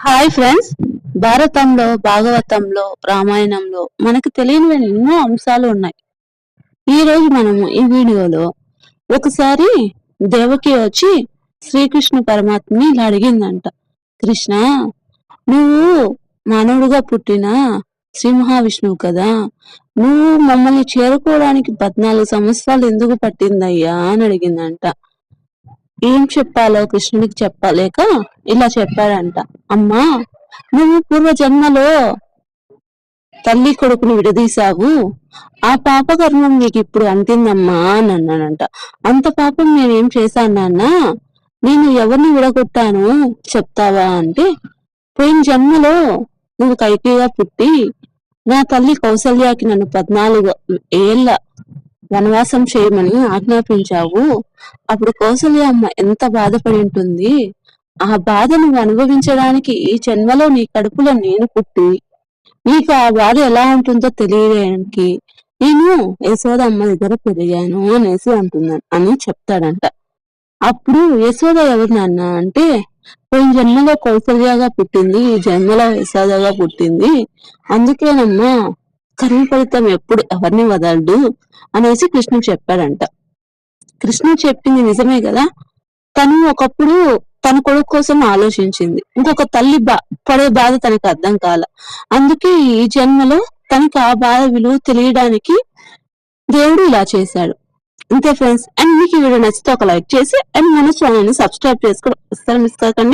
Hi friends భారతంలో భాగవతంలో రామాయణంలో మనకు తెలియని ఎన్నో అంశాలు ఉన్నాయి. ఈ రోజు మనము ఈ వీడియోలో ఒకసారి దేవకి వచ్చి శ్రీకృష్ణ పరమాత్మని ఇలా అడిగిందంట. కృష్ణ నువ్వు మానవుడుగా పుట్టిన శ్రీ మహావిష్ణువు కదా. నువ్వు మమ్మల్ని చేరుకోవడానికి పద్నాలుగు సంవత్సరాలు ఎందుకు పట్టిందయ్యా? అని అడిగిందంట. ఏం చెప్పాలో కృష్ణుడికి చెప్పలేక ఇలా చెప్పాడంట. అమ్మా నువ్వు పూర్వ జన్మలో తల్లి కొడుకుని విడదీశావు. ఆ పాప కర్మం నీకు ఇప్పుడు అంటిందమ్మా అని అన్నానంట అంత పాపం నేనేం చేశాను నాన్న? నేను ఎవరిని విడగొట్టాను చెప్తావా అంటే పోయిన జన్మలో నువ్వు కైకేయిగా పుట్టి నా తల్లి కౌసల్యాకి నన్ను పద్నాలుగు ఏళ్ళ వనవాసం చేయమని ఆజ్ఞాపించావు. అప్పుడు కౌసల్య అమ్మ ఎంత బాధపడి ఉంటుంది. ఆ బాధను అనుభవించడానికి ఈ జన్మలో నీ కడుపులో నేను పుట్టి నీకు ఆ బాధ ఎలా ఉంటుందో తెలియడానికి నేను యశోద అమ్మ దగ్గర పెరిగాను అనేసి అంటున్నాను అని చెప్తాడంట. అప్పుడు యశోద ఎవరు నాన్న అంటే పోయిన జన్మలో కౌసల్యగా పుట్టింది ఈ జన్మలో యశోదగా పుట్టింది. అందుకేనమ్మా కర్మ ఫలితం ఎప్పుడు ఎవరిని వదలడు అనేసి కృష్ణుడు చెప్పాడంట. కృష్ణుడు చెప్పింది నిజమే కదా? తను ఒకప్పుడు తన కొడుకు కోసం ఆలోచించింది. ఇంకొక తల్లి బా పడే బాధ తనకి అర్థం కాల. అందుకే ఈ జన్మలో తనకి ఆ బాధ విలువ తెలియడానికి దేవుడు ఇలా చేశాడు. అంతే ఫ్రెండ్స్ అండ్ మీకు ఈ వీడియో నచ్చితే ఒక లైక్ చేసి అండ్ మన ఛానల్ని సబ్స్క్రైబ్ చేసుకోవడం ఇస్తారు మిస్ కాకండి.